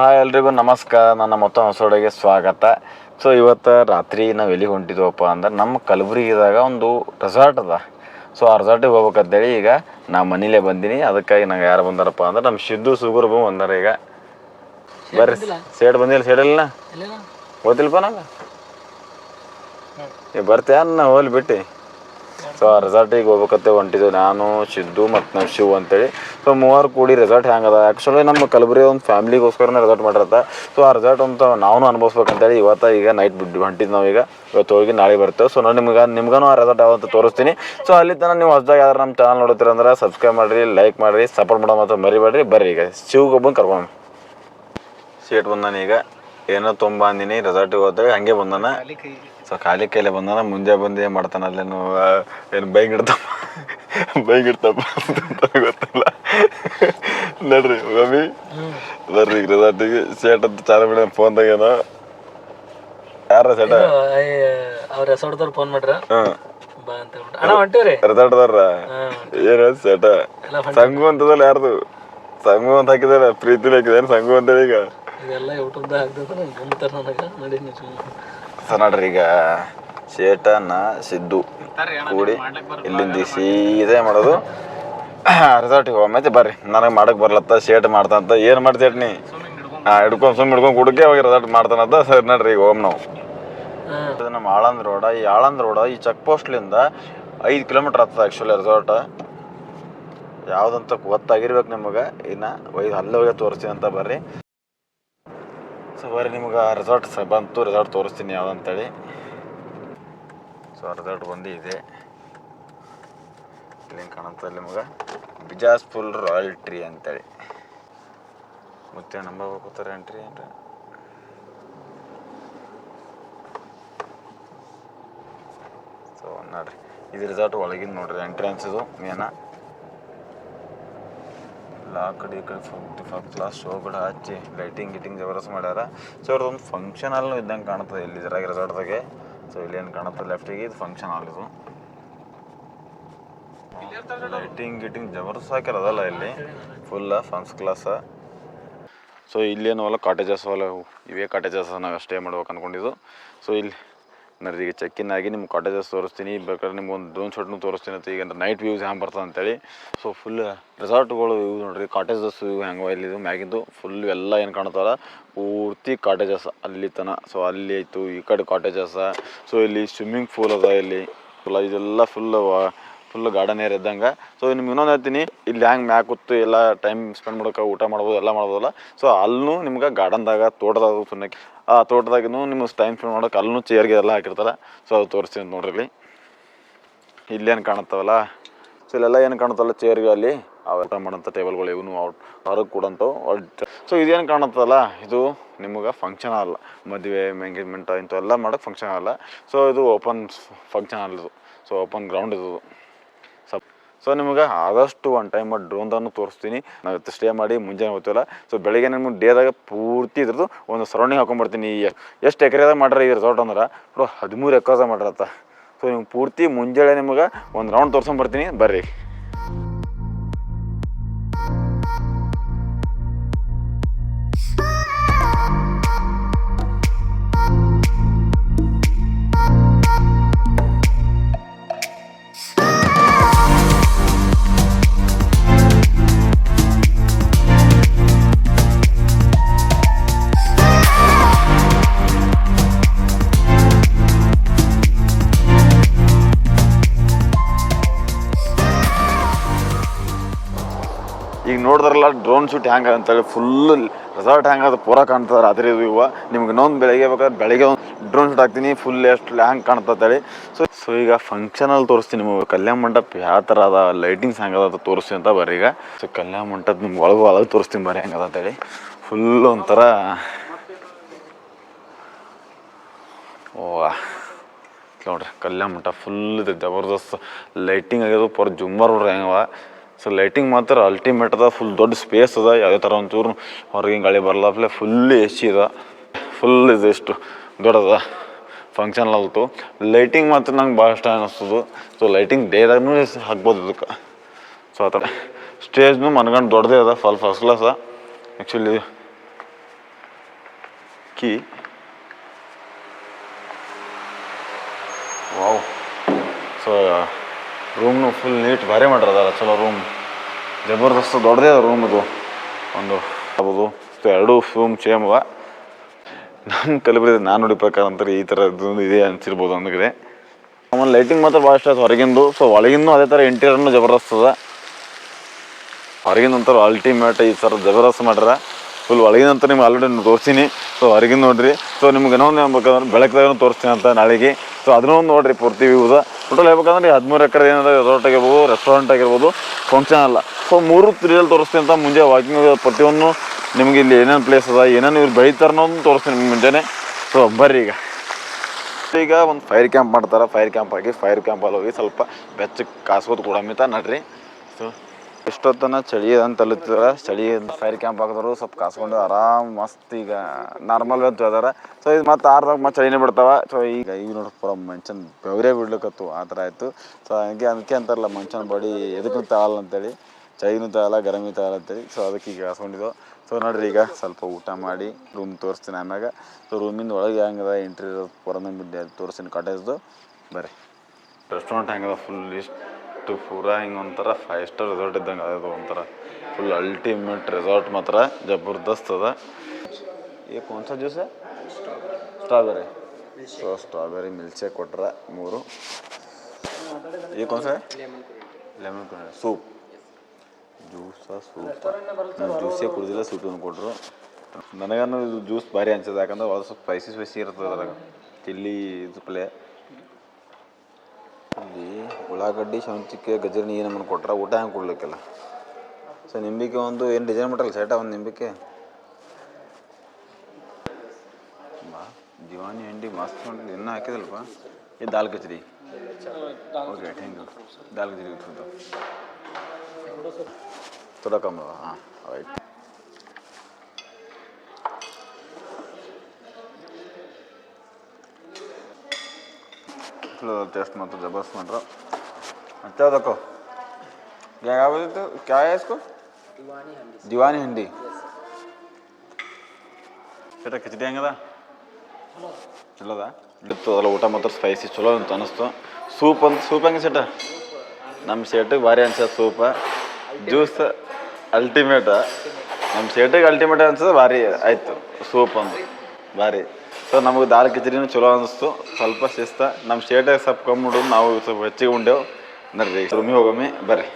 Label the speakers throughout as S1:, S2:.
S1: Hi ಎಲ್ರಿಗೂ ನಮಸ್ಕಾರ. ನನ್ನ ಮೊತ್ತ ಹೊಸೊಡೆಗೆ ಸ್ವಾಗತ. ಸೊ ಇವತ್ತು ರಾತ್ರಿ ನಾವು ಎಲ್ಲಿಗೆ ಹೊಂಟಿದ್ವಪ್ಪ ಅಂದ್ರೆ ನಮ್ಮ ಕಲಬುರಗಿದಾಗ ಒಂದು ರೆಸಾರ್ಟ್ ಅದ. ಸೊ ಆ ರೆಸಾರ್ಟಿಗೆ ಹೋಗ್ಬೇಕಂತೇಳಿ ಈಗ ನಾ ಮನೇಲೇ ಬಂದೀನಿ. ಅದಕ್ಕಾಗಿ ನಂಗೆ ಯಾರು ಬಂದಾರಪ್ಪ ಅಂದ್ರೆ ನಮ್ಮ ಸಿದ್ದು ಸುಗುರು ಬೂ ಬಂದಾರ ಈಗ. ಬರ್ರಿ. ಸೇಡ್ ಬಂದಿಲ್ಲ ಸೇಡ್ ಇಲ್ಲ ಗೊತ್ತಿಲ್ಲಪ್ಪ ನಂಗೆ? ಏ ಬರ್ತೀಯ ನಾ ಹೋಗ್ಲಿ ಬಿಟ್ಟು? ಸೊ ಆ ರೆಸಾರ್ಟಿಗೆ ಹೋಗ್ಬೇಕಂತ ಹೊಂಟಿದ್ದು ನಾನು, ಸಿದ್ದು ಮತ್ತು ನಮ್ಮ ಶಿವ್ ಅಂತೇಳಿ. ಸೊ ಮೂವರು ಕೂಡಿ ರೆಸಾರ್ಟ್ ಹ್ಯಾಂಗದ? ಆ್ಯಕ್ಚುಲಿ ನಮ್ಮ ಕಲಬುರಗಿ ಒಂದು ಫ್ಯಾಮಿಲಿಗೋಸ್ಕರನೇ ರೆಸಾರ್ಟ್ ಮಾಡಿರತ್ತೆ. ಸೊ ಆ ರೆಸಾರ್ಟ್ ಅಂತ ನಾವು ಅನುಭವಿಸ್ಬೇಕಂತೇಳಿ ಇವತ್ತು ಈಗ ನೈಟ್ ಬಿಟ್ಟು ಹೊಂಟಿದ್ದು ನಾವು ಈಗ. ಇವತ್ತು ಹೋಗಿ ನಾಳೆ ಬರ್ತೇವೆ. ಸೊ ನಾನು ನಿಮ್ಗೆ ನಿಮ್ಗೂ ಆ ರೆಸಾರ್ಟ್ ಯಾವಂತ ತೋರಿಸ್ತೀನಿ. ಸೊ ಅಲ್ಲಿ ತನಕ ನೀವು ಹೊಸದಾಗಿ ಯಾರು ನಮ್ಮ ಚಾನಲ್ ನೋಡುತ್ತೀರಂದ್ರೆ ಸಬ್ಸ್ಕ್ರೈಬ್ ಮಾಡಿರಿ ಲೈಕ್ ಮಾಡಿರಿ ಸಪೋರ್ಟ್ ಮಾಡೋ ಮತ್ತು ಮರಿಬೇಡ್ರಿ. ಬರ್ರಿ ಈಗ. ಶಿವ್ಗೊಬ್ಬಂಗೆ ಕರ್ಕೊಂಡು ಸೀಟ್ ಬಂದಾನೀಗ ಏನೋ ತುಂಬ ಅಂದಿನಿ ರೆಸಾರ್ಟಿಗೆ ಹೋದಾಗ ಹಂಗೆ ಬಂದಾನ. ಸೊ ಖಾಲಿ ಕೈಲೇ ಬಂದಾನ ಮುಂಜೆ ಬಂದು ಏನು ಮಾಡ್ತಾನ ಅಲ್ಲೇನು ಏನು ಬೈಕ್ ಇಡ್ತಪ್ಪ ಬೈಕ್ ಇಡ್ತಪ್ಪ ಅಂತ ಗೊತ್ತಿಲ್ಲ. ನಡ್ರಿ ಮಮ್ಮಿ ಬರ್ರಿ ರೆಸಾರ್ಟಿಗೆ ಸೇಟ್ ಅಂತ ಚಾರ ಬಿಡ ಫೋನ್ ಯಾರ ಸೇಟ
S2: ಅವ್ರ ರೆಸಾರ್ಟ್ದವ್ರು ಫೋನ್ ಮಾಡ್ರ?
S1: ಹಾಂ.
S2: ಬಾ ಅಂತ ಹೇಳ್ಬಿಟ್ಟು. ಅಣ್ಣ ಹೊಂಟಿವ್ರಿ?
S1: ರೆಸಾರ್ಟ್ದಾರ ಏನು ಸೇಟ ಸಂಗು ಅಂತದಲ್ಲ ಯಾರ್ದು? ಸಂಗು ಅಂತ ಹಾಕಿದಾರ ಪ್ರೀತಿ ಹಾಕಿದಾರೆ ಸಂಗು ಅಂತೇಳಿ ಈಗ?
S2: ಇದೆಲ್ಲ ಯೂಟ್ಯೂಬ್ದಾಗ ನನಗೆ. ನಡಿ ಸುಮ್ಮನೆ
S1: ನೋಡ್ರಿ ಈಗ. ಶೇಟನ ಸಿದ್ದು ಕೂಡಿ ಇಲ್ಲಿಂದ ಸೀದಾ ಮಾಡೋದು. ರೆಸಾರ್ಟಿಗೆ ಹೋಗ ಮತ್ತೆ ಬರ್ರಿ. ನನಗೆ ಮಾಡಕ್ಕೆ ಬರ್ಲತ್ತ ಶೇಟ್ ಮಾಡ್ತಾನಂತ ಏನು ಮಾಡ್ತೇಟ್ ನೀ? ಹಾಂ ಹಿಡ್ಕೊಂಡು ಸುಮ್ಮನೆ ಹಿಡ್ಕೊಂಡು ಕುಡಕ್ಕೆ ಹೋಗಿ ರೆಸಾರ್ಟ್ ಮಾಡ್ತಾನಂತ ಸರಿ ನೋಡ್ರಿ ಈಗ ಹೋಮ್. ನಾವು ನಮ್ಮ ಆಳಂದ್ ರೋಡ. ಈ ಆಳಂದ್ ರೋಡ ಈ ಚೆಕ್ ಪೋಸ್ಟ್ಲಿಂದ ಐದು ಕಿಲೋಮೀಟ್ರ್ ಆಗ್ತದೆ ಆ್ಯಕ್ಚುಲಿ ರೆಸಾರ್ಟ್ ಯಾವುದಂತ ಗೊತ್ತಾಗಿರ್ಬೇಕು ನಿಮಗೆ. ಇನ್ನು ಒಯ್ದು ಅಲ್ಲೇ ಹೋಗಿ ತೋರಿಸ್ತೀನಿ ಅಂತ ಬರ್ರಿ. ಸೊ ಬರ್ರಿ ನಿಮ್ಗೆ ರೆಸಾರ್ಟ್ ಸ ಬಂತು ರೆಸಾರ್ಟ್ ತೋರಿಸ್ತೀನಿ ಯಾವುದಂತೇಳಿ. ಸೊ ರೆಸಾರ್ಟ್ ಬಂದು ಇದೆ ಇಲ್ಲಿ ಕಾಣುತ್ತೆ ನಿಮ್ಗೆ? ಬಿಜಾಸ್ಪುಲ್ ರಾಯಲ್ ಟ್ರೀ ಅಂತೇಳಿ. ಮತ್ತೆ ನಂಬರ್ ಹೋಗ್ತಾರೆ ಎಂಟ್ರಿ ಏನ್ರಿ ಸೊ ನೋಡ್ರಿ. ಇದು ರೆಸಾರ್ಟ್ ಒಳಗಿನ ನೋಡ್ರಿ ಎಂಟ್ರೆನ್ಸ್ ಇದು ಮೇನ ಎಲ್ಲ ಕಡೆ ಈ ಕಡೆ ಫುಲ್ ಫಸ್ಟ್ ಕ್ಲಾಸ್ ಕೂಡ ಹಚ್ಚಿ ಲೈಟಿಂಗ್ ಗಿಟಿಂಗ್ ಜಬರ್ದಸ್ತ್ ಮಾಡ್ಯಾರ. ಸೊ ಅವ್ರದ್ದೊಂದು ಫಂಕ್ಷನ್ ಹಾಲ್ನು ಇದ್ದಂಗೆ ಕಾಣ್ತದೆ ಇಲ್ಲಿ ಇದ್ರಾಗ ರೆಸಾರ್ಟ್ದಾಗೆ ಸೊ ಇಲ್ಲಿ ಏನು ಕಾಣುತ್ತೆ? ಲೆಫ್ಟಿಗೆ ಇದು ಫಂಕ್ಷನ್ ಹಾಲ್ ಇದು. ಲೈಟಿಂಗ್ ಗಿಟಿಂಗ್ ಜಬರ್ದಸ್ತ್ ಹಾಕಿರೋದಲ್ಲ ಇಲ್ಲಿ. ಫುಲ್ಲ ಫಸ್ಟ್ ಕ್ಲಾಸ ಸೊ ಇಲ್ಲೇನು ಅಲ್ಲ ಕಾಟೇಜಸ್ ಅಲ್ಲ ಇವೇ. ಕಾಟೇಜಸ್ ನಾವು ಸ್ಟೇ ಮಾಡ್ಬೇಕು ಅಂದ್ಕೊಂಡಿದ್ದು ಸೊ ಇಲ್ಲಿ ನೋಡ್ರಿ, ಈಗ ಚೆಕ್ಕಿನ್ ಆಗಿ ನಿಮ್ಮ ಕಾಟೇಜಸ್ ತೋರಿಸ್ತೀನಿ, ಬೇಕಾದ್ರೆ ನಿಮ್ಗೆ ಒಂದು ಡ್ರೋನ್ ಶಾಟ್ನು ತೋರಿಸ್ತೀನಿ ಅಂತ ಈಗ ನೈಟ್ ವ್ಯೂಸ್ ಹ್ಯಾಂಗೆ ಬರ್ತದೆ ಅಂತೇಳಿ. ಸೊ ಫುಲ್ ರೆಸಾರ್ಟ್ಗಳು ವ್ಯೂ ನೋಡ್ರಿ ಕಾಟೇಜಸ್ ವ್ಯೂ ಹೆಂಗೆ ಇಲ್ಲಿದು ಮ್ಯಾಗಿಂದು ಫುಲ್ ಎಲ್ಲ ಏನು ಕಾಣ್ತಾರ ಪೂರ್ತಿ ಕಾಟೇಜಸ್ ಅಲ್ಲಿ ತನ. ಸೊ ಅಲ್ಲಿ ಆಯಿತು, ಈ ಕಡೆ ಕಾಟೇಜಸ್ ಸೊ ಇಲ್ಲಿ ಸ್ವಿಮ್ಮಿಂಗ್ ಪೂಲ್ ಅದ ಇಲ್ಲಿ. ಫುಲ್ ಇದೆಲ್ಲ ಫುಲ್ ಫುಲ್ ಗಾರ್ಡನ್ ಏರ್ ಇದ್ದಂಗೆ. ಸೊ ನಿಮ್ಗೆ ಇನ್ನೊಂದು ಹೇಳ್ತೀನಿ, ಇಲ್ಲಿ ಹ್ಯಾಂಗೆ ಮ್ಯಾಕ್ ಕೂತು ಎಲ್ಲ ಟೈಮ್ ಸ್ಪೆಂಡ್ ಮಾಡೋಕೆ, ಊಟ ಮಾಡ್ಬೋದು, ಎಲ್ಲ ಮಾಡ್ಬೋದಲ್ಲ. ಸೊ ಅಲ್ಲೂ ನಿಮ್ಗೆ ಗಾರ್ಡನ್ದಾಗ ತೋಟದಾಗ ಸುನ್ನಕ್ಕೆ ಆ ತೋಟದಾಗೂ ನಿಮ್ಗೆ ಟೈಮ್ ಸ್ಪೆಂಡ್ ಮಾಡೋಕೆ ಅಲ್ಲೂ ಚೇರ್ಗೆ ಎಲ್ಲ ಹಾಕಿರ್ತಾರೆ ಸೊ ಅದು ತೋರಿಸ್ತೀನಿ ನೋಡ್ರಿ ಇಲ್ಲಿ. ಇಲ್ಲೇನು ಕಾಣುತ್ತವಲ್ಲ? ಸೊ ಇಲ್ಲೆಲ್ಲ ಏನು ಕಾಣುತ್ತಲ್ಲ ಚೇರ್ಗೆ ಅಲ್ಲಿ? ಊಟ ಮಾಡೋಂಥ ಟೇಬಲ್ಗಳು ಇವನು ಔಟ್ ಹೊರಗೆ ಕೊಡೋಂಥವು ಸೊ ಇದೇನು ಕಾಣುತ್ತಲ್ಲ? ಇದು ನಿಮ್ಗೆ ಫಂಕ್ಷನ್ ಆಗಲ್ಲ ಮದುವೆ ಎಂಗೇಜ್ಮೆಂಟ್ ಇಂಥವೆಲ್ಲ ಮಾಡೋಕ್ಕೆ ಫಂಕ್ಷನ್ ಆಗಲ್ಲ ಸೊ ಇದು ಓಪನ್ ಫಂಕ್ಷನ್ ಆಗಲ್ಲ ಇದು. ಸೊ ಓಪನ್ ಗ್ರೌಂಡ್ ಇದು. ಸೊ ನಿಮಗೆ ಆದಷ್ಟು ಒನ್ ಟೈಮ್ ಡ್ರೋನ್ದನ್ನು ತೋರಿಸ್ತೀನಿ. ನಾವು ಸ್ಟೇ ಮಾಡಿ, ಮುಂಜಾನೆ ಹೋಗ್ತೀವಲ್ಲ? ಸೊ ಬೆಳಗ್ಗೆ ನಿಮ್ಗೆ ಡೇದಾಗ ಪೂರ್ತಿ ಇದ್ರದ್ದು ಒಂದು ಸರೌಂಡಿಂಗ್ ಹಾಕೊಂಡ್ಬರ್ತೀನಿ ಎಷ್ಟು ಎಕರೆದಾಗ ಮಾಡ್ರಿ ಈ ರೆಸಾರ್ಟ್ ಅಂದ್ರೆ? ಹದಿಮೂರು ಎಕರೆದಾಗ ಮಾಡ್ರತ್ತ ಸೊ ನಿಮ್ಗೆ ಪೂರ್ತಿ ಮುಂಜಾನೆ ನಿಮಗೆ ಒಂದು ರೌಂಡ್ ತೋರ್ಸ್ಕೊಂಬರ್ತೀನಿ ಬರ್ರಿ. ಈಗ ನೋಡಿದ್ರಲ್ಲ ಡ್ರೋನ್ ಶೂಟ್ ಹ್ಯಾಂಗೆ ಅಂತೇಳಿ ಫುಲ್ ರೆಸಾರ್ಟ್ ಹ್ಯಾಂಗ ಅದು ಪೂರ ಕಾಣ್ತದೆ ರಾತ್ರಿ ಇವ. ನಿಮ್ಗೆ ಇನ್ನೊಂದು ಬೆಳಗ್ಗೆ ಬೇಕಾದ್ರೆ ಬೆಳಗ್ಗೆ ಒಂದು ಡ್ರೋನ್ ಶೂಟ್ ಹಾಕ್ತೀನಿ ಫುಲ್ ಎಷ್ಟು ಹ್ಯಾಂಗೆ ಕಾಣ್ತದೆ ಸೊ ಸೊ ಈಗ ಫಂಕ್ಷನಲ್ಲಿ ತೋರಿಸ್ತೀನಿ ನಿಮಗೆ. ಕಲ್ಯಾಣ ಮಂಟಪ ಯಾವ ಥರ ಅದ ಲೈಟಿಂಗ್ಸ್ ಹ್ಯಾಂಗದ ಅದ ತೋರಿಸ್ತೀನಿ ಅಂತ ಬರ್ರಿ ಈಗ. ಸೊ ಕಲ್ಯಾಣ ಮಂಟಪ ನಿಮ್ಗೆ ಒಳಗೆ ಒಳಗೆ ತೋರಿಸ್ತೀನಿ ಬರ್ರಿ ಹ್ಯಾಂಗದ ಅಂತೇಳಿ. ಫುಲ್ ಒಂಥರ ಓ, ನೋಡ್ರಿ, ಕಲ್ಯಾಣ ಮಂಟಪ ಫುಲ್ ಇದೆ. ಜಬರ್ದಸ್ತ್ ಲೈಟಿಂಗ್ ಆಗ್ಯದ ಪರ್ ಜುಮ್ಮರ್ ನೋಡ್ರಿ ಹೆಂಗವ ಸೊ ಲೈಟಿಂಗ್ ಮಾತ್ರ ಅಲ್ಟಿಮೇಟ್ ಅದ ಫುಲ್ ದೊಡ್ಡ ಸ್ಪೇಸ್ ಅದ, ಯಾವುದೇ ಥರ ಒಂಚೂರು ಹೊರಗಿನ ಗಾಳಿ ಬರಲಾಪ್ಲೆ ಫುಲ್ ಎ ಸಿ ಅದ. ಫುಲ್ ಇದು ಎಷ್ಟು ದೊಡ್ಡದ ಫಂಕ್ಷನ್ ಅಲ್ತು ಲೈಟಿಂಗ್ ಮಾತ್ರ ನಂಗೆ ಭಾಳ ಇಷ್ಟ ಅನ್ನಿಸ್ತದ ಸೊ ಲೈಟಿಂಗ್ ಡೇದಾಗೂ ಹಾಕ್ಬೋದು ಇದಕ್ಕೆ. ಸೊ ಆ ಥರ. ಸ್ಟೇಜ್ನು ಮನ್ಗಂಡು ದೊಡ್ಡದೇ ಅದ ಫಲ್ ಫಸ್ಟ್ ಕ್ಲಾಸ ಆ್ಯಕ್ಚುಲಿ ಕೀ ವಾವ್ ಸೊ ರೂಮ್ನು ಫುಲ್ ನೀಟ್ ಭಾರಿ ಮಾಡಿರೋದಲ್ಲ. ಚಲೋ ರೂಮ್ ಜಬರ್ದಸ್ತ್ ದೊಡ್ಡದೇ ಅದ ರೂಮ್ ಅದು ಒಂದು ಆಗ್ಬೋದು. ಎರಡೂ ರೂಮ್ ಸೇಮ್ ಅವ. ನಮ್ಮ ಕಲಬುರಗಿ ನಾನು ನೋಡಿ ಪ್ರಕಾರ ಅಂತಾರೆ ಈ ಥರ ಇದೊಂದು ಇದೆ ಅನ್ಸಿರ್ಬೋದು ಅಂದಿದೆ ಆಮೇಲೆ ಲೈಟಿಂಗ್ ಮಾತ್ರ ಭಾಳ ಇಷ್ಟ ಆಯ್ತು ಹೊರಗಿಂದು. ಸೊ ಒಳಗಿಂದು ಅದೇ ಥರ ಇಂಟೀರಿಯರ್ನು ಜಬರ್ದಸ್ತ್ ಅದ. ಹೊರಗಿಂದ ಒಂಥರ ಅಲ್ಟಿಮೇಟ್ ಈ ಥರ ಜಬರ್ದಸ್ತ್ ಮಾಡ್ಯಾರ. ಫುಲ್ ಒಳಗಿನಂತ ನಿಮ್ಗೆ ಆಲ್ರೆಡಿ ತೋರಿಸ್ತೀನಿ. ಸೊ ಹೊರಗಿನ ನೋಡ್ರಿ. ಸೊ ನಿಮ್ಗೆ ಇನ್ನೊಂದು ಹೇಳ್ಬೇಕಂದ್ರೆ ಬೆಳಕದಾಗ ತೋರಿಸ್ತೀನಿ ಅಂತ ನಾಳೆಗೆ. ಸೊ ಅದನ್ನೂ ನೋಡ್ರಿ ಪೂರ್ತಿ ವ್ಯೂದ ಟೋಟಲ್ ಹೇಳ್ಬೇಕಂದ್ರೆ ಹದಿಮೂರು ಎಕರೆ ಏನಾದ್ರು ರೆಸಾರ್ಟ್ ಆಗಿರ್ಬೋದು ರೆಸ್ಟೋರೆಂಟ್ ಆಗಿರ್ಬೋದು ಫಂಕ್ಷನ್ ಅಲ್ಲ. ಸೊ ಮೂರು ತ್ರೀಯಲ್ಲಿ ತೋರಿಸ್ತೀನಿ ಅಂತ ಮುಂಜೆ ವಾಕಿಂಗ್ ಪ್ರತಿಯೊಂದು ನಿಮ್ಗೆ ಇಲ್ಲಿ ಏನೇನು ಪ್ಲೇಸ್ ಅದ, ಏನೇನು ಇವ್ರು ಬೆಳೀತಾರೆ ಅನ್ನೋದು ತೋರಿಸ್ತೀನಿ ಮುಂಜಾನೆ. ಸೊ ಬರ್ರಿ ಈಗ. ಈಗ ಒಂದು ಫೈರ್ ಕ್ಯಾಂಪ್ ಮಾಡ್ತಾರೆ. ಫೈರ್ ಕ್ಯಾಂಪ್ ಆಗಿ ಫೈರ್ ಕ್ಯಾಂಪಲ್ಲಿ ಹೋಗಿ ಸ್ವಲ್ಪ ಬೆಚ್ಚಗೆ ಕೂಡ ಮಿತ ನಡ್ರಿ. ಸೊ ಎಷ್ಟೊತ್ತನ ಚಳಿ ಅಂತ ಅಲ್ಲತ್ತಿದಾರ ಚಳಿ ಫೈರ್ ಕ್ಯಾಂಪ್ ಹಾಕಿದ್ರು ಸ್ವಲ್ಪ ಕಾಸ್ಕೊಂಡು ಆರಾಮ್ ಮಸ್ತ್ ಈಗ ನಾರ್ಮಲ್ ಅಂತ ಅದಾರ. ಸೊ ಇದು ಮತ್ತೆ ಆರ್ದಾಗ ಮತ್ತೆ ಚಳಿನೇ ಬಿಡ್ತಾವ. ಸೊ ಈಗ ಈಗ ನೋಡಿ ಪೂರ ಮನುಷ್ಯನ ಬೆವರೇ ಬಿಡ್ಲಿಕ್ಕತ್ತು ಆ ಥರ ಆಯಿತು. ಸೊ ಹಂಗೆ ಅದಕ್ಕೆ ಅಂತಾರಲ್ಲ ಮನುಷ್ಯನ ಬಾಡಿ ಎದಕ್ಕೂ ತಾಳಲ್ಲ ಅಂತೇಳಿ. ಚಳಿನೂ ತಾಳಲ್ಲ ಗರಮಿ ತಾಳಲ್ಲ ಅಂತೇಳಿ. ಸೊ ಅದಕ್ಕೆ ಈಗ ಕಾಸ್ಕೊಂಡಿದ್ದು. ಸೊ ನೋಡ್ರಿ ಈಗ ಸ್ವಲ್ಪ ಊಟ ಮಾಡಿ ರೂಮ್ ತೋರಿಸ್ತೀನಿ ಆಮ್ಯಾಗ. ಸೊ ರೂಮಿಂದ ಒಳಗೆ ಹೆಂಗದ ಎಂಟ್ರಿ ಹೊರನ ಬಿಟ್ಟು ತೋರಿಸ್ತೀನಿ ಕಾಟೇಜ್ದು ಬರ್ರಿ. ರೆಸ್ಟೋರೆಂಟ್ ಹೆಂಗದ ಫುಲ್ ಇಷ್ಟು ಪೂರಾ ಹಿಂಗೆ ಒಂಥರ ಫೈವ್ ಸ್ಟಾರ್ ರೆಸಾರ್ಟ್ ಇದ್ದಂಗೆ. ಅದು ಒಂಥರ ಫುಲ್ ಅಲ್ಟಿಮೇಟ್ ರೆಸಾರ್ಟ್ ಮಾತ್ರ. ಜಬರ್ದಸ್ತ್ ಅದ. ಈ ಕೋನ್ಸ juice strawberry so strawberry milkshake ಕೊಟ್ರೆ ಮೂರು. ಈ ಕೋನ್ಸ ಲೆಮನ್ ಸೂಪ್ ಜ್ಯೂಸ ಸೂಪ್ ನಾನು ಜ್ಯೂಸೇ ಕುಡಿದಿಲ್ಲ ಸೂಪ್ ಕೊಟ್ಟರು ನನಗನ್ನು ಇದು ಜ್ಯೂಸ್ ಭಾರಿ ಅನ್ಸದ ಯಾಕಂದ್ರೆ ಸ್ವಲ್ಪ ಸ್ಪೈಸಿ ಸ್ಪೈಸಿ ಇರ್ತದೆ ಅದ್ರಾಗ. ಚಿಲ್ಲಿ ಇದು ಪ್ಲೇ ಇಲ್ಲಿ ಉಳ್ಳಾಗಡ್ಡಿ ಸೌಂಚಿಕೆ ಗಜ್ಜರಿನಿ ನಮ್ಮನ್ನು ಕೊಟ್ರೆ ಊಟ ಹೆಂಗೆ ಕೊಡ್ಲಿಕ್ಕೆಲ್ಲ ಸೊ ನಿಂಬಿಕೆ ಒಂದು ಏನು ಡಿಸೈನ್ ಮಾಡಿರಲ್ಲ ಸೈಟ ಒಂದು ನಿಂಬಿಕೆ ಬಾ ದಿವಾನಿ ಹಿಂಡಿ ಮಸ್ತ್ ಮಾಡಿದ್ವಿ ಇನ್ನೂ ಹಾಕಿದಲ್ವ ಇದು dal kachori okay thank you dal kachori ತೋಡಕಮ್ಮ ಹಾಂ ಆಯ್ತು ಅಷ್ಟು ಟೇಸ್ಟ್ ಮಾತ್ರ ಜಬರ್ಸ್ ಮಾತ್ರ ಮತ್ತೆ ಅದಕ್ಕೋ ಯಾವ್ದಿತ್ತು ಕ್ಯಾ ಇಸ್ಕೋ ದಿವಾನಿ ಹಿಂಡಿ ಚಟ ಕಿಚಡಿ ಹೆಂಗದ ಚಲೋದ ಇತ್ತು ಅದೆಲ್ಲ ಊಟ ಮಾತ್ರ ಸ್ಪೈಸಿ ಚಲೋ ಅಂತ ಅನಿಸ್ತು ಸೂಪ್ ಅಂತ ಸೂಪ್ ಹೆಂಗೆ ಸೇಟ ನಮ್ಮ ಸೇಟಿಗೆ ಭಾರಿ ಅನ್ಸದ ಸೂಪ ಜ್ಯೂಸ್ ಅಲ್ಟಿಮೇಟ ನಮ್ಮ ಸೇಟಿಗೆ ಅಲ್ಟಿಮೇಟ್ ಅನ್ಸದ ಭಾರಿ ಆಯಿತು ಸೂಪ್ ಅಂತ ಭಾರಿ ಸೊ ನಮಗೆ ದಾಲ್ ಕಿಚಡಿನೂ ಚಲೋ ಅನಿಸ್ತು. ಸ್ವಲ್ಪ ಶಿಸ್ತ. ನಮ್ಮ ಸ್ಟೇಟ್ ಸ್ವಲ್ಪ ಕಮ್ಮಿ ನಾವು ಸ್ವಲ್ಪ ಹೆಚ್ಚಿಗೆ ಉಂಡೆವು. ನಡ್ರಿ ರೂಮಿಗೆ ಹೋಗಮ್ಮಿ ಬರ್ರಿ.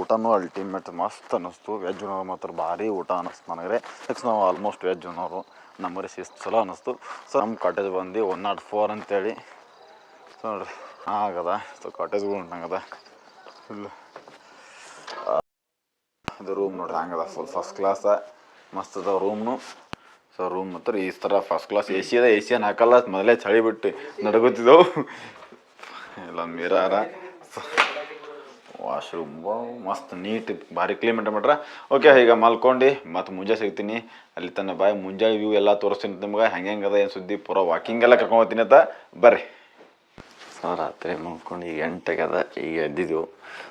S1: ಊಟನೂ ಅಲ್ಟಿಮೇಟ್ ಮಸ್ತ್ ಅನ್ನಿಸ್ತು ವೆಜ್ ಉಣ್ಣೋರು ಮಾತ್ರ ಭಾರಿ ಊಟ ಅನ್ನಿಸ್ತು ನನಗೆ ನೆಕ್ಸ್ಟ್ ನಾವು ಆಲ್ಮೋಸ್ಟ್ ವೆಜ್ ಉಣ್ಣೋರು ನಮ್ಮರಿ ಶಿಸ್ತು ಚಲೋ ಅನ್ನಿಸ್ತು ಸೊ ನಮ್ಮ ಕಾಟೇಜ್ ಬಂದು ಒನ್ ನಾಟ್ ಫೋರ್ ಅಂತೇಳಿ. ಸೊ ನೋಡ್ರಿ, ಆಗದ. ಸೊ ಕಾಟೇಜ್ಗಳು ಉಂಟಂಗದ ಫುಲ್ ಇದು ರೂಮ್ ನೋಡ್ರಿ, ಹಂಗದ. ಫುಲ್ ಫಸ್ಟ್ ಕ್ಲಾಸ ಮಸ್ತ್ ಅದ ರೂಮ್ನು ಸೊ ರೂಮ್ ಮಾತ್ರ ಈ ಥರ ಫಸ್ಟ್ ಕ್ಲಾಸ್ ಎ ಸಿ ಅದ ಎ ಸಿ ಅನ್ನ ಹಾಕಲ್ಲ, ಮೊದಲೇ ಚಳಿ ಬಿಟ್ಟು ನಡಗುತ್ತಿದ್ದವು ಎಲ್ಲ ಮಿರಾರ ವಾಶ್ರೂಮ್ ಮಸ್ತ್ ನೀಟ್ ಭಾರಿ ಕ್ಲೀನ್ ಮಾಡ್ರ ಓಕೆ ಈಗ ಮಲ್ಕೊಂಡು, ಮತ್ತೆ ಮುಂಜೆ ಸಿಗ್ತೀನಿ. ಅಲ್ಲಿ ತನ್ನ ಬಾಯಿ ಮುಂಜಾನೆ ವ್ಯೂ ಎಲ್ಲ ತೋರಿಸ್ತೀನಿ ನಿಮ್ಗೆ. ಹೆಂಗೆ ಅದ ಏನು ಸುದ್ದಿ? ಪೂರ ವಾಕಿಂಗ್ ಎಲ್ಲ ಕರ್ಕೊಂಡು ಅಂತ ಬರ್ರಿ. ಸೊ ರಾತ್ರಿ ಮಲ್ಕೊಂಡು, ಈಗ ಎಂಟಾಗ್ಯದ ಈಗ ಎದ್ದಿದ್ದೆವು.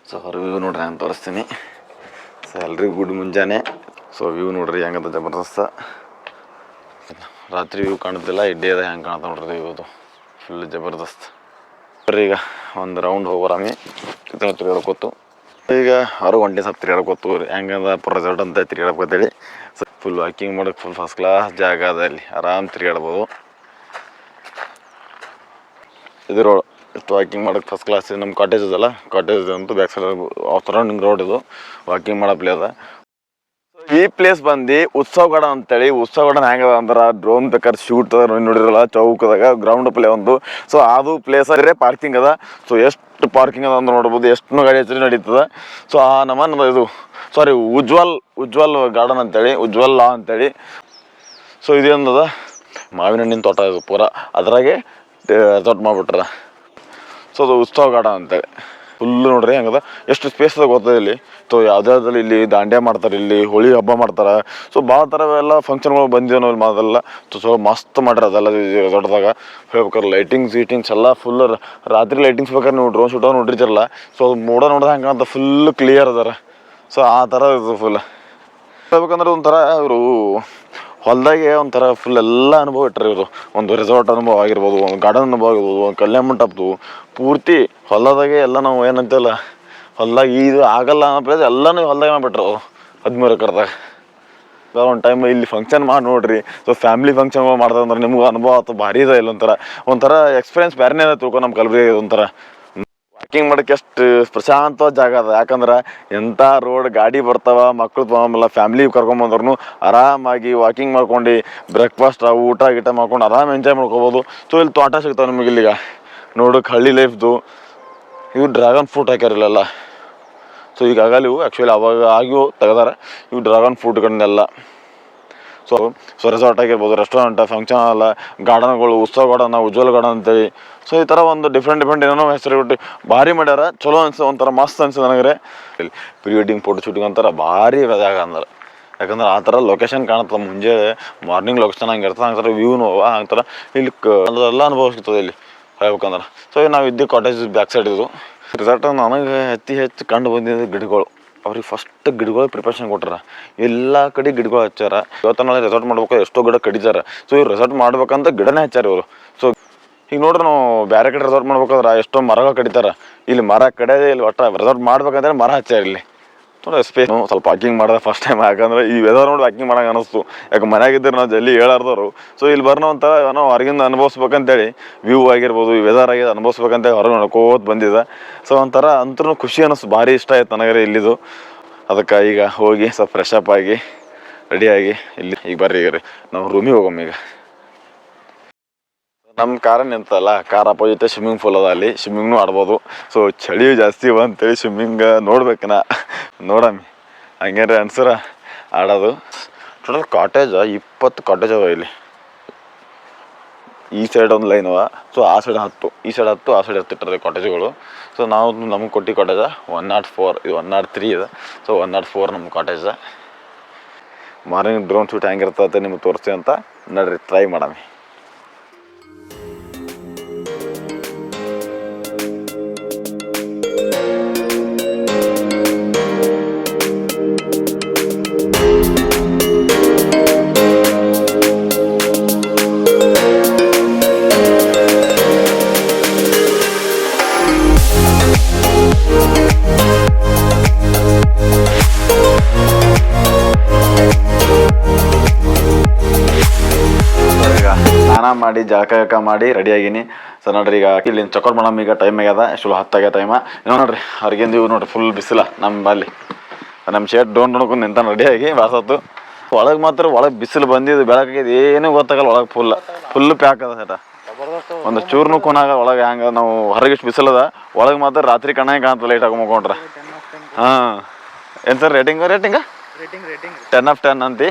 S1: ಸೊ ಹೊರ ವ್ಯೂ ನೋಡ್ರಿ ನಾನು ತೋರಿಸ್ತೀನಿ. ಸೊ ಎಲ್ರಿಗೂ ಗುಡ್ ಮುಂಜಾನೆ. ಸೊ ವ್ಯೂ ನೋಡ್ರಿ ಹೆಂಗದ ಜಬರ್ದಸ್ತ ರಾತ್ರಿ ವ್ಯೂ ಕಾಣುತ್ತಿಲ್ಲ ಇಡ್ಡೇ ಅದ ಹೆಂಗೆ ಕಾಣ್ತಾ ನೋಡ್ರಿ ಇವತ್ತು. ಫುಲ್ ಜಬರ್ದಸ್ತ್. ಈಗ, ಒಂದು ರೌಂಡ್ ಹೋಗೋರಾಮಿ ತಿರ್ಗಾಡ್ಕೊತು ಈಗ ಆರು ಗಂಟೆ ಸ್ವಲ್ಪ ತಿರ್ಗಾಡ್ಕೊತು ಹೆಂಗದ ರೆಸಾರ್ಟ್ ಅಂತ ತಿರ್ಗಾಡ್ಕೊತೇಳಿ ಫುಲ್ ವಾಕಿಂಗ್ ಮಾಡೋಕೆ ಫುಲ್ ಫಸ್ಟ್ ಕ್ಲಾಸ್ ಜಾಗ ಅದ ಅಲ್ಲಿ. ಆರಾಮ್ ತಿರ್ಗಾಡ್ಬೋದು. ಇದ್ರ ವಾಕಿಂಗ್ ಮಾಡೋಕೆ ಫಸ್ಟ್ ಕ್ಲಾಸ್ ನಮ್ಮ ಕಾಟೇಜ್ ಅದಲ್ಲ. ಕಾಟೇಜ್ ಅಂತೂ ಬ್ಯಾಕ್ ಸೈಡ್ ಸರೌಂಡಿಂಗ್ ರೋಡ್ ಇದು. ವಾಕಿಂಗ್ ಮಾಡೋ ಪ್ಲೇ ಅದ. ಈ ಪ್ಲೇಸ್ ಬಂದು ಉತ್ಸವ ಗಾರ್ಡನ್ ಅಂತೇಳಿ ಉತ್ಸವ ಗಾರ್ಡನ್ ಹೆಂಗದ ಅಂದ್ರೆ ಡ್ರೋನ್ ಬೇಕಾದ್ರೆ ಶೂಟ್ ನೋಡಿರಲ್ಲ, ಚೌಕದಾಗ ಗ್ರೌಂಡ್ ಪ್ಲೇ ಒಂದು. ಸೊ ಅದು ಪ್ಲೇಸ್ ಅದೇ ಪಾರ್ಕಿಂಗ್ ಅದ. ಸೊ ಎಷ್ಟು ಪಾರ್ಕಿಂಗ್ ಅದ ಅಂತ ನೋಡ್ಬೋದು ಎಷ್ಟು ಗಾಡಿ ಹಚ್ಚಿ ನಡೀತದ. ಸೊ ಆ ನಮ್ಮ ಇದು ಸಾರಿ ಉಜ್ವಲ್ ಉಜ್ವಲ್ ಗಾರ್ಡನ್ ಅಂತೇಳಿ, ಉಜ್ವಲ್ ಲಾ ಅಂತೇಳಿ. ಸೊ ಇದೇನದ ಮಾವಿನ ಹಣ್ಣಿನ ತೋಟ ಇದು ಪೂರ. ಅದ್ರಾಗೆ ತೋಟ ಮಾಡಿಬಿಟ್ರ. ಸೊ ಅದು ಉತ್ಸವ ಗಾರ್ಡನ್ ಅಂತೇಳಿ. ಫುಲ್ ನೋಡ್ರಿ ಹಂಗದ. ಎಷ್ಟು ಸ್ಪೇಸ್ ಅದ ಗೊತ್ತದ ಇಲ್ಲಿ? ಸೊ ಯಾವ್ದಾದ್ರಲ್ಲಿ ಇಲ್ಲಿ ದಾಂಡ್ಯ ಮಾಡ್ತಾರೆ, ಇಲ್ಲಿ ಹೋಳಿ ಹಬ್ಬ ಮಾಡ್ತಾರೆ. ಸೊ ಭಾಳ ಥರ ಎಲ್ಲ ಫಂಕ್ಷನ್ಗಳು ಬಂದಿವೆ ನಾವು ಇಲ್ಲಿ ಮಾದಲ್ಲ ಸೊ ಮಸ್ತ್ ಮಾಡ್ರಿ ಅದೆಲ್ಲ ರೆಸಾರ್ಟ್ದಾಗ ಹೇಳ್ಬೇಕಾದ್ರೆ ಲೈಟಿಂಗ್ಸ್ ಗೀಟಿಂಗ್ಸ್ ಎಲ್ಲ ಫುಲ್ ರಾತ್ರಿ ಲೈಟಿಂಗ್ಸ್ ಬೇಕಾದ್ರೆ ನೀವು ಡ್ರೋನ್ ಶೂಟ್ ನೋಡಿರ್ತಿರಲ್ಲ? ಸೊ ಅದು ಮೋಡ ನೋಡ್ದ ಹಂಗೆ ಅಂತ ಫುಲ್ ಕ್ಲಿಯರ್ ಅದಾರ. ಸೊ ಆ ಥರ ಇದು ಫುಲ್ ಹೇಳ್ಬೇಕಂದ್ರೆ ಒಂಥರ ಇವರು ಹೊಲದಾಗೆ ಒಂಥರ ಫುಲ್ ಎಲ್ಲ ಅನುಭವ ಇಟ್ಟರೆ ಇವರು. ಒಂದು ರೆಸಾರ್ಟ್ ಅನುಭವ ಆಗಿರ್ಬೋದು, ಒಂದು ಗಾರ್ಡನ್ ಅನುಭವ ಆಗಿರ್ಬೋದು, ಒಂದು ಕಲ್ಯಾಣ ಮಂಟಪದು ಪೂರ್ತಿ ಹೊಲದಾಗೆ ಎಲ್ಲ ನಾವು ಏನಂತಲ್ಲ ಹೊಲ್ದಾಗ ಇದು ಆಗಲ್ಲ ಅನ್ನೋ ಪ್ಲೇಸ್ ಎಲ್ಲನೂ ಹೊಲ್ದಾಗ ಮಾಡಿಬಿಟ್ರು ಹದಿಮೂರು ಎಕರ್ದಾಗ. ಒಂದು ಟೈಮ್ ಇಲ್ಲಿ ಫಂಕ್ಷನ್ ಮಾಡಿ ನೋಡ್ರಿ. ಸೊ ಫ್ಯಾಮಿಲಿ ಫಂಕ್ಷನ್ ಮಾಡ್ತಾರೆ ಅಂದ್ರೆ ನಿಮ್ಗೆ ಅನುಭವ ಅಥವಾ ಭಾರಿ ಇದೆ ಇಲ್ಲೊಂಥರ. ಒಂಥರ ಎಕ್ಸ್ಪೀರಿಯನ್ಸ್ ಬೇರೆನೇ ತಿಳ್ಕೊ ನಮ್ಮ ಕಲಬುರಗಿ ಒಂಥರ. ವಾಕಿಂಗ್ ಮಾಡಕ್ಕೆ ಎಷ್ಟು ಪ್ರಶಾಂತವಾದ ಜಾಗ ಅದ. ಯಾಕಂದ್ರೆ ಎಂಥ ರೋಡ್ ಗಾಡಿ ಬರ್ತಾವ ಮಕ್ಕಳು ಆಮೇಲೆ ಫ್ಯಾಮಿಲಿ ಕರ್ಕೊಂಬಂದ್ರು ಆರಾಮಾಗಿ ವಾಕಿಂಗ್ ಮಾಡ್ಕೊಂಡು ಬ್ರೇಕ್ಫಾಸ್ಟ್ ಊಟ ಗೀಟ ಮಾಡ್ಕೊಂಡು ಆರಾಮ್ ಎಂಜಾಯ್ ಮಾಡ್ಕೋಬೋದು. ಸೊ ಇಲ್ಲಿ ತೋಟ ಸಿಗ್ತಾವೆ ನಿಮಗೆ ಇಲ್ಲಿಗ. ನೋಡಕ್ಕೆ ಹಳ್ಳಿ ಲೈಫ್ದು ಇವು ಡ್ರ್ಯಾಗನ್ ಫ್ರೂಟ್ ಹಾಕ್ಯಾರಿಲ್ಲ ಸೊ ಈಗ ಆಗಲ್ಲ ಇವು ಆ್ಯಕ್ಚುಲಿ ಅವಾಗ ಆಗಿಯೂ ತೆಗ್ದಾರ. ಇವು ಡ್ರ್ಯಾಗನ್ ಫ್ರೂಟ್ಗಳನ್ನೆಲ್ಲ ಸೊ ಸೊ ರೆಸಾರ್ಟ್ ಆಗಿರ್ಬೋದು ರೆಸ್ಟೋರೆಂಟ್ ಫಂಕ್ಷನ್ ಅಲ್ಲ ಗಾರ್ಡನ್ಗಳು ಉತ್ಸವ ಗಾರ್ಡನ್ ಉಜ್ವಲ ಗಾರ್ಡನ್ ಅಂತೇಳಿ ಸೊ ಈ ಥರ ಒಂದು ಡಿಫ್ರೆಂಟ್ ಡಿಫ್ರೆಂಟ್ ಏನೋ ಹೆಸರು ಬಿಟ್ಟು ಭಾರಿ ಮಾಡ್ಯಾರ. ಚಲೋ ಅನ್ಸ, ಒಂಥರ ಮಸ್ತ್ ಅನ್ಸದ ನನಗೆ. ಇಲ್ಲಿ ಪ್ರೀ ವೆಡ್ಡಿಂಗ್ ಫೋಟೋ ಶೂಟಿಂಗ್ ಅಂತಾರೆ, ಭಾರಿ ಜಾಗ ಅಂದ್ರೆ. ಯಾಕಂದ್ರೆ ಆ ಥರ ಲೊಕೇಶನ್ ಕಾಣುತ್ತೆ ಮುಂಜೆ ಮಾರ್ನಿಂಗ್ ಲೊಕೇಶನ್ ಹಂಗೆ ಇರ್ತದೆ, ಹಂಗೆ ವ್ಯೂನು ಹಂಗೆ ಇಲ್ಲಿ ಎಲ್ಲ ಅನುಭವ ಸಿಗ್ತದೆ ಇಲ್ಲಿ. ಹೇಳ್ಬೇಕಂದ್ರೆ. ಸೊ ನಾವು ಇದ್ದ ಕಾಟೇಜ್ ಬ್ಯಾಕ್ ಸೈಡ್ ಇದು ರಿಸಾರ್ಟ್ ನನಗೆ ಅತಿ ಹೆಚ್ಚು ಕಂಡು ಬಂದಿದ್ದು ಗಿಡಗಳು. ಅವ್ರಿಗೆ ಫಸ್ಟ್ ಗಿಡಗಳು ಪ್ರಿಪ್ರೇಷನ್ ಕೊಟ್ಟಾರ ಎಲ್ಲ ಕಡೆ ಗಿಡಗಳು ಹಚ್ಚಾರ ಇವತ್ತು ನಾಳೆ ರೆಸಾರ್ಟ್ ಮಾಡ್ಬೇಕು ಎಷ್ಟೋ ಗಿಡ ಕಡಿತಾರ ಸೊ ಇವ್ರು ರೆಸಾರ್ಟ್ ಮಾಡ್ಬೇಕಂತ ಗಿಡನೇ ಹಚ್ಚಾರ ಇವರು. ಸೊ ಈಗ ನೋಡ್ರಿ ನಾವು ಬೇರೆ ಕಡೆ ರೆಸಾರ್ಟ್ ಮಾಡ್ಬೇಕಾದ್ರೆ ಎಷ್ಟೋ ಮರಗಳು ಕಡಿತಾರ. ಇಲ್ಲಿ ಮರ ಕಡೆದೇ ಇಲ್ಲಿ, ಒಟ್ಟ ರೆಸಾರ್ಟ್ ಮಾಡ್ಬೇಕಂದ್ರೆ ಮರ ಹಚ್ಚಾರ ಇಲ್ಲಿ. ನೋಡಿ ಸ್ಪೇಸ್ ಸ್ವಲ್ಪ ವಾಕಿಂಗ್ ಮಾಡಿದೆ ಫಸ್ಟ್ ಟೈಮ್ ಯಾಕಂದ್ರೆ ಈ ವೆದರ್ ನೋಡಿ ವಾಕಿಂಗ್ ಮಾಡಂಗೆ ಅನಿಸ್ತು. ಯಾಕೆ ಮನೆಯಾಗಿದ್ದರೆ ನಾವು ಜಲ್ಲಿ ಹೇಳಾರ್ದವ್ರು. ಸೊ ಇಲ್ಲಿ ಬರೋ ಅಂತ ನಾವು ಹೊರಗಿಂದ ಅನುಭವಿಸ್ಬೇಕಂತೇಳಿ ವ್ಯೂ ಆಗಿರ್ಬೋದು, ಈ ವೆದರ್ ಆಗಿ ಅನುಭವಿಸ್ಬೇಕಂತೇಳಿ ಹೊರಗೆ ನೋಡ್ಕೋತ ಬಂದಿದೆ. ಸೊ ಒಂಥರ ಅಂತೂ ಖುಷಿ ಅನಿಸ್ತು. ಭಾರಿ ಇಷ್ಟ ಆಯ್ತು ನನಗೆ ಇಲ್ಲಿದು. ಅದಕ್ಕೆ ಈಗ ಹೋಗಿ ಸ್ವಲ್ಪ ಫ್ರೆಶ್ ಅಪ್ ಆಗಿ ರೆಡಿಯಾಗಿ ಇಲ್ಲಿ ಈಗ ಬರ್ರಿ ಈಗ ನಾವು ರೂಮಿಗೆ ಹೋಗಮ್ಮ ಈಗ. ನಮ್ಮ ಕಾರ ನಿಂತಲ್ಲ ಕಾರ್ ಅಪೋಸಿಟ್ ಸ್ವಿಮ್ಮಿಂಗ್ ಪೂಲ್ ಅದ ಅಲ್ಲಿ. ಸ್ವಿಮ್ಮಿಂಗ್ನು ಆಡ್ಬೋದು. ಸೊ ಚಳಿ ಜಾಸ್ತಿ ಬಂತೇಳಿ ಸ್ವಿಮ್ಮಿಂಗ್ ನೋಡ್ಬೇಕನ ನೋಡಮ್ಮಿ, ಹಂಗೇನ್ರಿ ಅನ್ಸರ? ಆಡೋದು. ಟೋಟಲ್ ಕಾಟೇಜ ಇಪ್ಪತ್ತು ಕಾಟೇಜ್ ಅವ ಇಲ್ಲಿ. ಈ ಸೈಡ್ ಒಂದು ಲೈನ್ ಅವ. ಸೊ ಆ ಸೈಡ್ ಹತ್ತು. ಈ ಸೈಡ್ ಹತ್ತು, ಆ ಸೈಡ್ ಹತ್ತಿಟ್ಟಿರೋದು ಕಾಟೇಜ್ಗಳು ಸೊ ನಾವು ನಮಗೆ ಕೊಟ್ಟಿ ಕಾಟೇಜ ಒನ್ ನಾಟ್ ಫೋರ್ ಇದು ಒನ್ ನಾಟ್ ತ್ರೀ ಇದೆ ಸೊ ಒನ್ ನಾಟ್ ಫೋರ್ ನಮ್ಮ ಕಾಟೇಜ ಮಾರ್ನಿಂಗ್ ಡ್ರೋನ್ ಶೂಟ್ ಹೆಂಗಿರ್ತದೆ ನಿಮ್ಗೆ ತೋರಿಸ್ತೀವಿ ಅಂತ ನಡ್ರಿ ಟ್ರೈ ಮಾಡಮ್ಮಿ. ಮಾಡಿ ರೆಡಿ ಆಗೀನಿ. ಸೊ ನೋಡ್ರಿ ಈಗ ಇಲ್ಲಿ ಚಕ್ಕೋರ್ ಮಾಡಮ್ ಈಗ ಟೈಮ್ ಆಗ್ಯದ. ಎಷ್ಟು ಹತ್ತಾಗ್ಯ ಟೈಮ ಏನೋ ನೋಡ್ರಿ ಹೊರಗಿಂದ ಇವು ನೋಡ್ರಿ ಫುಲ್ ಬಿಸಿಲ ನಮ್ಮಲ್ಲಿ. ನಮ್ಮ ಶೇಟ್ ಡೋನ್ ನೋಡ್ಕೊಂಡು ನಿಂತ ರೆಡಿಯಾಗಿ ಬಾಸತ್ತು ಒಳಗೆ ಮಾತ್ರ ಒಳಗೆ ಬಿಸಿಲು ಬಂದಿದ್ದು ಬೆಳಕಾಗಿದೆ ಏನೂ ಗೊತ್ತಾಗಲ್ಲ ಒಳಗೆ ಫುಲ್ ಫುಲ್ ಪ್ಯಾಕ್ ಅದ ಸೇಟ. ಒಂದು ಚೂರ್ನು ಕೊನಾಗ ಒಳಗೆ ಹಂಗೆ ನಾವು ಹೊರಗೆ ಇಷ್ಟು ಬಿಸಿಲದ ಒಳಗೆ ಮಾತ್ರ ರಾತ್ರಿ ಕಣ್ಣಾಗ ಕಾಣ್ತದೆ ಲೈಟ್ ಆಗಿ ಮುಕೊಂಡ್ರೆ ಹಾಂ. ಏನು sir rating rating ten of ten ಅಂತಿ.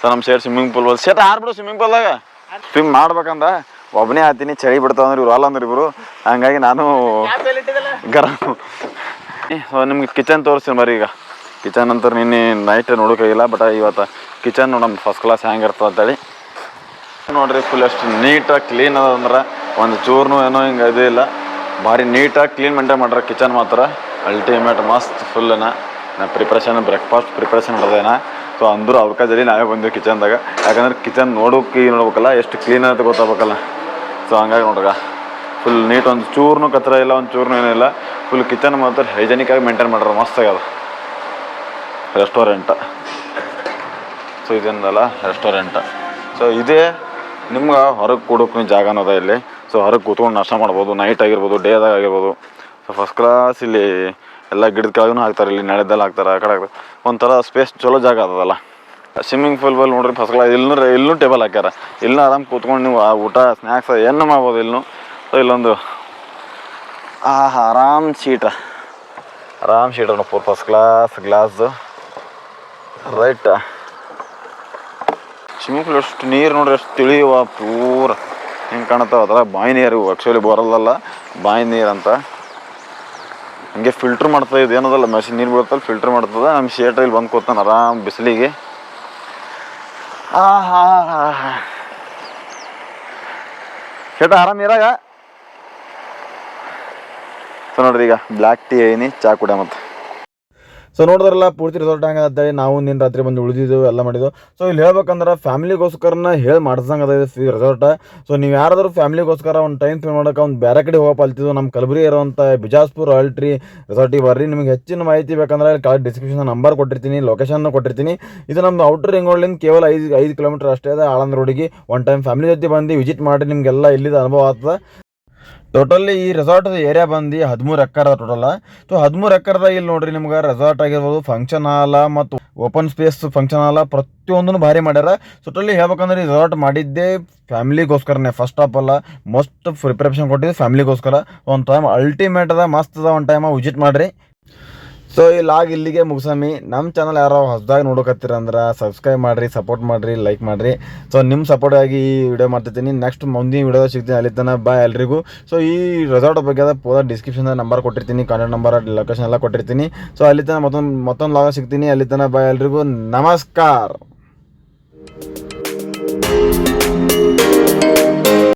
S1: ಸರ್ ನಮ್ಮ ಶೇರ್ ಸ್ವಿಮ್ಮಿಂಗ್ ಪೂಲ್ ಬಂದು ಶೇಟ್ ಆಡ್ಬಿಡು ಸ್ವಿಮ್ಮಿಂಗ್ ಪೂಲ್ದಾಗ ಸ್ವಿಮ್ ಮಾಡ್ಬೇಕಂದ. ಒಬ್ಬನೇ ಆತೀನಿ, ಚಳಿ ಬಿಡ್ತಾವ ಅಂದ್ರೆ ಇವ್ರು ಅಲ್ಲ ಅಂದ್ರೆ ಇವರು. ಹಂಗಾಗಿ ನಾನು ಗರಂ. ನಿಮ್ಗೆ ಕಿಚನ್ ತೋರಿಸ್ತೀನಿ ಬರ್ರಿ ಈಗ. ಕಿಚನ್ ಅಂತ ನಿನ್ನೆ ನೈಟ್ ನೋಡೋಕ್ಕಾಗಿಲ್ಲ ಬಟ್ ಇವತ್ತು ಕಿಚನ್ ನಮ್ಮ ಫಸ್ಟ್ ಕ್ಲಾಸ್ ಹೆಂಗಿರ್ತದೆ ಅಂತೇಳಿ. ನೋಡ್ರಿ ಫುಲ್ ಎಷ್ಟು ನೀಟಾಗಿ ಕ್ಲೀನ್ ಅದ ಅಂದ್ರೆ ಒಂದು ಚೂರ್ನು ಏನೋ ಹಿಂಗೆ ಇದು ಇಲ್ಲ. ಭಾರಿ ನೀಟಾಗಿ ಕ್ಲೀನ್ ಮೇಂಟೈನ್ ಮಾಡ್ರೆ ಕಿಚನ್ ಮಾತ್ರ. ಅಲ್ಟಿಮೇಟ್ ಮಸ್ತ್ ಫುಲ್ಲನ ನಾ ಪ್ರಿಪ್ರೇಷನ್ ಬ್ರೇಕ್ಫಾಸ್ಟ್ ಪ್ರಿಪ್ರೇಷನ್ ನಡೆದೇನ ಸೊ ಅಂದರೂ ಅವಕಾಶದಲ್ಲಿ ನಾವೇ ಬಂದಿವಿ ಕಿಚನ್ದಾಗ ಯಾಕಂದ್ರೆ ಕಿಚನ್ ನೋಡೋಕೆ ನೋಡ್ಬೇಕಲ್ಲ, ಎಷ್ಟು ಕ್ಲೀನ್ ಅಂತ ಗೊತ್ತಾಗಬೇಕಲ್ಲ. ಸೊ ಹಂಗಾಗಿ ನೋಡ್ರಿ ಫುಲ್ ನೀಟ್ ಒಂದು ಚೂರ್ನು ಕತ್ರ ಇಲ್ಲ, ಒಂದು ಚೂರ್ನು ಏನಿಲ್ಲ ಫುಲ್ ಕಿಚನ್ ಮಾತ್ರ ಹೈಜೆನಿಕ್ ಆಗಿ ಮೇಂಟೈನ್ ಮಾಡ್ರೆ, ಮಸ್ತ್ ಆಗ್ಯದ. ರೆಸ್ಟೋರೆಂಟ್ ಸೊ ಇದೇನಲ್ಲ ರೆಸ್ಟೋರೆಂಟ್ ಸೊ ಇದೇ ನಿಮ್ಗೆ ಹೊರಗೆ ಕೊಡೋಕೆ ಜಾಗ ಅನ್ನೋದ ಇಲ್ಲಿ. ಸೊ ಹೊರಗೆ ಕೂತ್ಕೊಂಡು ನಾಶ ಮಾಡ್ಬೋದು ನೈಟ್ ಆಗಿರ್ಬೋದು ಡೇದಾಗ ಆಗಿರ್ಬೋದು. ಸೊ ಫಸ್ಟ್ ಕ್ಲಾಸ್ ಇಲ್ಲಿ ಎಲ್ಲ ಗಿಡದ ಕೆಳಗೂ ಹಾಕ್ತಾರೆ, ಇಲ್ಲಿ ನೆಳೆದಲ್ಲ ಹಾಕ್ತಾರೆ, ಆ ಕಡೆ. ಒಂಥರ ಸ್ಪೇಸ್ ಚಲೋ ಜಾಗ ಅದಲ್ಲ. ಸ್ವಿಮ್ಮಿಂಗ್ ಪೂಲ್ ಬಲ್ ನೋಡ್ರಿ ಫಸ್ಟ್ ಕ್ಲಾಸ್ ಇಲ್ಲೂ ಇಲ್ಲೂ ಟೇಬಲ್ ಹಾಕ್ಯಾರ. ಇಲ್ಲೂ ಆರಾಮ್ ಕೂತ್ಕೊಂಡು ನೀವು ಆ ಊಟ ಸ್ನ್ಯಾಕ್ಸ್ ಏನು ಮಾಡ್ಬೋದು ಇಲ್ಲೂ ಸೊ ಇಲ್ಲೊಂದು ಆ ಆರಾಮ್ ಸೀಟ ಆರಾಮ್ seat for first class glass right swimming pool ಎಷ್ಟು ನೀರು ನೋಡ್ರಿ ಎಷ್ಟು ತಿಳಿಯುವ ಪೂರ. ಹಿಂಗೆ ಕಾಣುತ್ತಾವ ಅದರ ಬಾಯಿ ನೀರು ಆ್ಯಕ್ಚುಲಿ ಬರಲ್ಲಲ್ಲ. ಬಾಯಿ ನೀರು ಅಂತ. ಹಂಗೆ ಫಿಲ್ಟ್ರ್ ಮಾಡ್ತಾ ಇದು ಏನದಲ್ಲ ಮೆಷಿನ್ ನೀರು ಬೀಳ್ತಲ್ಲ ಫಿಲ್ಟ್ರ್ ಮಾಡ್ತದೆ ನಮ್ಮ ಶೇಟ್ರಲ್ಲಿ ಬಂದು ಕೂತಾನೆ ಆರಾಮ್ ಬಿಸಿಲಿಗೆ. ಆ ಹಾ ಶೇಟ ಆರಾಮ್ ಇರಾಗ? ಸೊ ನೋಡ್ರಿ ಈಗ ಬ್ಲ್ಯಾಕ್ ಟೀ ಏನಿ ಚಾ ಕುಡ ಮತ್ತೆ. ಸೊ ನೋಡಿದ್ರಲ್ಲ, ಪೂರ್ತಿ ರಿಸಾರ್ಟ್ ಹಂಗೆ ನಾವು ನಿನ್ನ ರಾತ್ರಿ ಬಂದು ಉಳಿದಿದ್ದೆವು, ಎಲ್ಲ ಮಾಡಿದ್ದು ಸೊ ಇಲ್ಲಿ ಹೇಳ್ಬೇಕಂದ್ರೆ ಫ್ಯಾಮಿಲಿಗೋಸ್ಕರನ ಹೇಳಿ ಮಾಡ್ಸಂಗೆ ಅದ ರಿಸಾರ್ಟ್ ಸೊ ನೀವು ಯಾರಾದರೂ ಫ್ಯಾಮಿಲಿಗೋಸ್ಕರ ಒಂದು ಟೈಮ್ ಸ್ಪೆಂಡ್ ಮಾಡೋಕೆ ಒಂದು ಬೇರೆ ಕಡೆ ಹೋಗಪ್ಪ ಅಲ್ತಿದ್ದು ನಮ್ಮ ಕಲಬುರಗಿ ಇರುವಂಥ ಬಿಜಾಸ್ಪುರ್ ಅಲ್ಟ್ರಿ ರೆಸಾರ್ಟಿಗೆ ಬರ್ರಿ. ನಿಮಗೆ ಹೆಚ್ಚಿನ ಮಾಹಿತಿ ಬೇಕಂದ್ರೆ ಇಲ್ಲಿ ಕಾಲೇಜ್ ಡಿಸ್ಕ್ರಿಪ್ಷನ್ ನಂಬರ್ ಕೊಟ್ಟಿರ್ತೀನಿ ಲೊಕೇಶನ್ ಕೊಟ್ಟಿರ್ತೀನಿ. ಇದು ನಮ್ಮ ಔಟರ್ ರಿಂಗೋಡ್ಲಿಂದ ಕೇವಲ ಐದು ಐದು ಕಿಲೋಮೀಟರ್ ಅಷ್ಟೇ ಇದೆ ಆಳಂದ ರೋಡಿಗೆ ಒನ್ ಟೈಮ್ ಫ್ಯಾಮಿಲಿ ಜೊತೆ ಬಂದು ವಿಸಿಟ್ ಮಾಡಿ, ನಿಮಗೆಲ್ಲ ಇಲ್ಲಿದ ಅನುಭವ ಆಗ್ತದೆ. ಟೋಟಲಿ ಈ ರೆಸಾರ್ಟ್ ಏರಿಯಾ ಬಂದು ಹದಿಮೂರು ಎಕರ್ ಟೋಟಲ್ ಸೊ ಹದಿಮೂರು ಎಕರ್ದಾಗ ಇಲ್ಲಿ ನೋಡ್ರಿ ನಿಮ್ಗೆ ರೆಸಾರ್ಟ್ ಆಗಿರ್ಬೋದು ಫಂಕ್ಷನ್ ಹಾಲ ಮತ್ತು ಓಪನ್ ಸ್ಪೇಸ್ ಫಂಕ್ಷನ್ ಹಾಲ ಪ್ರತಿಯೊಂದನ್ನು ಭಾರಿ ಮಾಡ್ಯಾರ. ಟೋಟಲಿ ಹೇಳ್ಬೇಕಂದ್ರೆ ರೆಸಾರ್ಟ್ ಮಾಡಿದ್ದೇ ಫ್ಯಾಮಿಲಿಗೋಸ್ಕರನೇ first of all most preparation ಕೊಟ್ಟಿದ್ದು ಫ್ಯಾಮಿಲಿಗೋಸ್ಕರ ಒಂದು ಟೈಮ್ ಅಲ್ಟಿಮೇಟ್ ಅದ, ಮಸ್ತ್ ಅದ ಒಂದು ಟೈಮ್ ವಿಸಿಟ್ ಮಾಡಿರಿ. ಸೊ ಈ ಲಾಗ್ ಇಲ್ಲಿಗೆ ಮುಗಿಸಮಿ ನಮ್ಮ ಚಾನಲ್ ಯಾರೋ ಹೊಸದಾಗಿ ನೋಡೋಕತ್ತೀರ ಅಂದ್ರೆ ಸಬ್ಸ್ಕ್ರೈಬ್ ಮಾಡಿರಿ ಸಪೋರ್ಟ್ ಮಾಡಿರಿ ಲೈಕ್ ಮಾಡಿರಿ. ಸೊ ನಿಮ್ಮ ಸಪೋರ್ಟ್ ಆಗಿ ಈ ವಿಡಿಯೋ ಮಾಡ್ತಿರ್ತೀನಿ ನೆಕ್ಸ್ಟ್ ಮುಂದಿನ ವಿಡಿಯೋ ಸಿಗ್ತೀನಿ. ಅಲ್ಲಿ ತನಕ ಬಾಯ್ ಎಲ್ರಿಗೂ. ಸೊ ಈ ರೆಸಾರ್ಟ್ ಬಗ್ಗೆ ಪೂರ ಡಿಸ್ಕ್ರಿಪ್ಷನ್ ನಂಬರ್ ಕೊಟ್ಟಿರ್ತೀನಿ ಕಾಂಟ್ಯಾಕ್ಟ್ ನಂಬರ್ ಲೊಕೇಶನ್ ಎಲ್ಲ ಕೊಟ್ಟಿರ್ತೀನಿ. ಸೊ ಅಲ್ಲಿ ತನಕ ಮತ್ತೊಂದು ಮತ್ತೊಂದು ಲಾಗ ಸಿಗ್ತೀನಿ. ಅಲ್ಲಿ ತನಕ ಬಾಯ್ ಎಲ್ರಿಗೂ. ನಮಸ್ಕಾರ!